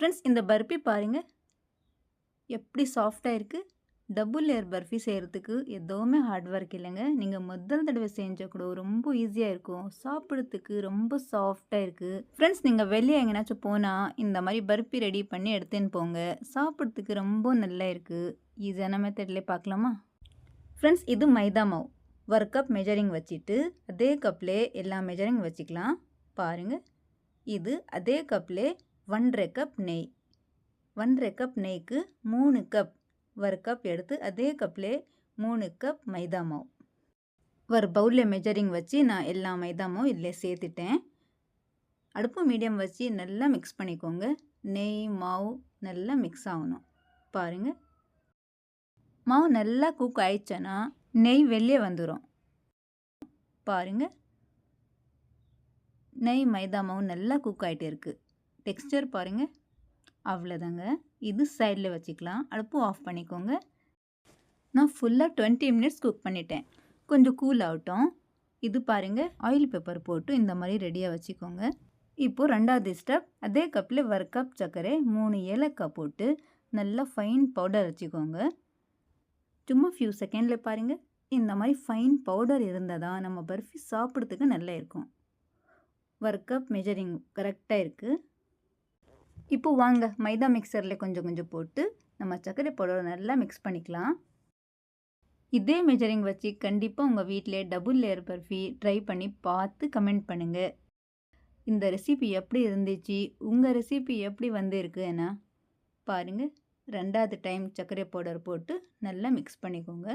Friends இந்த பர்ஃபி பாருங்கள் எப்படி சாஃப்டாக இருக்குது டபுள் லேயர் பர்ஃபி செய்கிறதுக்கு எதுவுமே ஹார்ட் ஒர்க் இல்லைங்க. நீங்கள் முதல் தடவை செஞ்சால் கூட ரொம்ப ஈஸியாக இருக்கும். சாப்பிட்றதுக்கு ரொம்ப சாஃப்டாக இருக்குது ஃப்ரெண்ட்ஸ் நீங்கள் வெளியே எங்கேனாச்சும் போனால் இந்த மாதிரி பர்ஃபி ரெடி பண்ணி எடுத்துன்னு போங்க. சாப்பிட்றதுக்கு ரொம்ப நல்லா இருக்குது ஈஸியான மெத்தட்லேயே பார்க்கலாமா? ஃப்ரெண்ட்ஸ் இது மைதா மாவு. ஒரு கப் மெஜரிங் வச்சுட்டு அதே கப்லே எல்லா மெஜரிங் வச்சுக்கலாம். பாருங்கள் இது அதே கப்லே ஒன்றரை கப் நெய். ஒன்றரை கப் நெய்க்கு மூணு கப் ஒரு கப் எடுத்து அதே கப்லே மூணு கப் மைதா மாவு. ஒரு பவுலில் மெஜரிங் வச்சு நான் எல்லா மைதா மாவும் இதில் சேர்த்துட்டேன். அடுப்பு மீடியம் வச்சு நல்லா மிக்ஸ் பண்ணிக்கோங்க. நெய் மாவு நல்லா மிக்ஸ் ஆகணும். பாருங்கள் மாவு நல்லா குக் ஆயிடுச்சேன்னா நெய் வெளியே வந்துடும் பாருங்கள் நெய் மைதா மாவு நல்லா குக் ஆகிட்டே இருக்குது டெக்ஸ்டர் பாருங்கள் அவ்வளோதாங்க இது சைடில் வச்சுக்கலாம். அடுப்பு ஆஃப் பண்ணிக்கோங்க. நான் ஃபுல்லாக டுவெண்ட்டி மினிட்ஸ் குக் பண்ணிட்டேன். கொஞ்சம் கூல் ஆகட்டும். இது பாருங்கள் ஆயில் பேப்பர் போட்டு இந்த மாதிரி ரெடியாக வச்சுக்கோங்க. இப்போது ரெண்டாவது ஸ்டெப் அதே கப்பில் ஒரு கப் சர்க்கரை மூணு ஏலக்காய் போட்டு நல்லா ஃபைன் பவுடர் வச்சுக்கோங்க. சும்மா ஃபியூ செகண்டில் பாருங்கள் இந்த மாதிரி ஃபைன் பவுடர் இருந்தால் தான் நம்ம பர்ஃபி சாப்பிட்றதுக்கு நல்லா இருக்கும். ஒரு கப் மெஜரிங் கரெக்டாக இருக்குது இப்போ வாங்க மைதா மிக்சரில் கொஞ்சம் கொஞ்சம் போட்டு நம்ம சர்க்கரை பவுடரை நல்லா மிக்ஸ் பண்ணிக்கலாம். இதே மெஜரிங் வச்சு கண்டிப்பாக உங்கள் வீட்டிலே டபுள் லேயர் பர்ஃபி ட்ரை பண்ணி பார்த்து கமெண்ட் பண்ணுங்கள் இந்த ரெசிபி எப்படி இருந்துச்சு? உங்கள் ரெசிபி எப்படி வந்திருக்குன்னா பாருங்கள் ரெண்டாவது டைம் சர்க்கரை பவுடர் போட்டு நல்லா மிக்ஸ் பண்ணிக்கோங்க.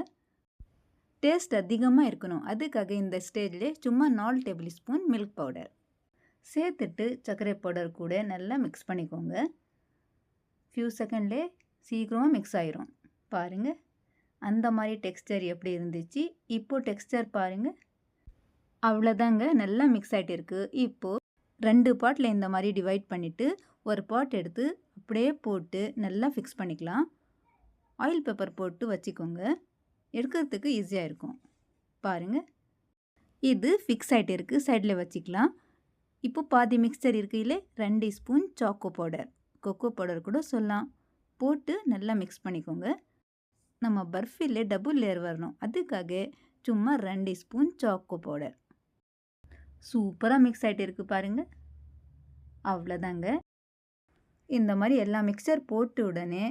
டேஸ்ட் அதிகமாக இருக்கணும். அதுக்காக இந்த ஸ்டேஜ்லேயே சும்மா நாலு டேபிள் ஸ்பூன் மில்க் பவுடர் சேர்த்துட்டு சர்க்கரை பவுடர் கூட நல்லா மிக்ஸ் பண்ணிக்கோங்க. ஃபியூ செகண்ட்லே சீக்கிரமாக மிக்ஸ் ஆயிரும். பாருங்கள் அந்த மாதிரி டெக்ஸ்டர் எப்படி இருந்துச்சு? இப்போது டெக்ஸ்டர் பாருங்கள் அவ்வளோதாங்க நல்லா மிக்ஸ் ஆகிட்டு இருக்குது இப்போது ரெண்டு பாட்டில் இந்த மாதிரி டிவைட் பண்ணிவிட்டு ஒரு பாட் எடுத்து அப்படியே போட்டு நல்லா ஃபிக்ஸ் பண்ணிக்கலாம். ஆயில் பேப்பர் போட்டு வச்சுக்கோங்க. எடுக்கிறதுக்கு ஈஸியாக இருக்கும். பாருங்கள் இது ஃபிக்ஸ் ஆகிட்டு இருக்குது சைடில் வச்சுக்கலாம். இப்போ பாதி மிக்சர் இருக்கையில் ரெண்டு spoon choco powder cocoa powder கூட சொல்லலாம். போட்டு நல்லா மிக்ஸ் பண்ணிக்கோங்க. நம்ம பர்ஃபியில் டபுள் லேயர் வரணும். அதுக்காக சும்மா ரெண்டு ஸ்பூன் சாக்கோ பவுடர் சூப்பராக மிக்ஸ் ஆகிட்டு இருக்குது பாருங்கள் அவ்வளோதாங்க இந்த மாதிரி எல்லா மிக்சர் போட்டு உடனே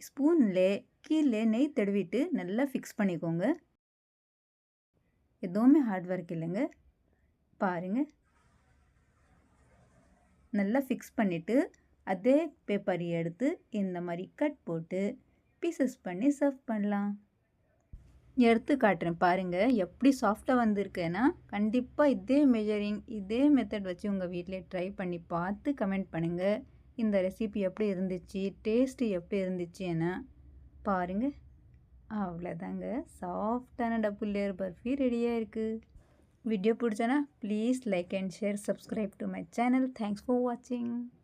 ஸ்பூனில் கீழே நெய் தடவிட்டு நல்லா ஃபிக்ஸ் பண்ணிக்கோங்க. எதுவுமே ஹார்ட் ஒர்க் இல்லைங்க. பாருங்கள் நல்லா ஃபிக்ஸ் பண்ணிவிட்டு அதே பேப்பரை எடுத்து இந்த மாதிரி கட் போட்டு பீசஸ் பண்ணி சர்வ் பண்ணலாம். எடுத்து காட்டுறேன் பாருங்கள் எப்படி சாஃப்டாக வந்திருக்குன்னா கண்டிப்பாக இதே மெஜரிங் இதே மெத்தட் வச்சு உங்கள் வீட்டில் ட்ரை பண்ணி பார்த்து கமெண்ட் பண்ணுங்கள் இந்த ரெசிபி எப்படி இருந்துச்சு டேஸ்ட்டு எப்படி இருந்துச்சுன்னா பாருங்கள் அவ்வளோதாங்க சாஃப்டான டபுள் லேயர் பர்ஃபி ரெடியாக இருக்குது वीडियो पूछना please like and share subscribe to my channel thanks for watching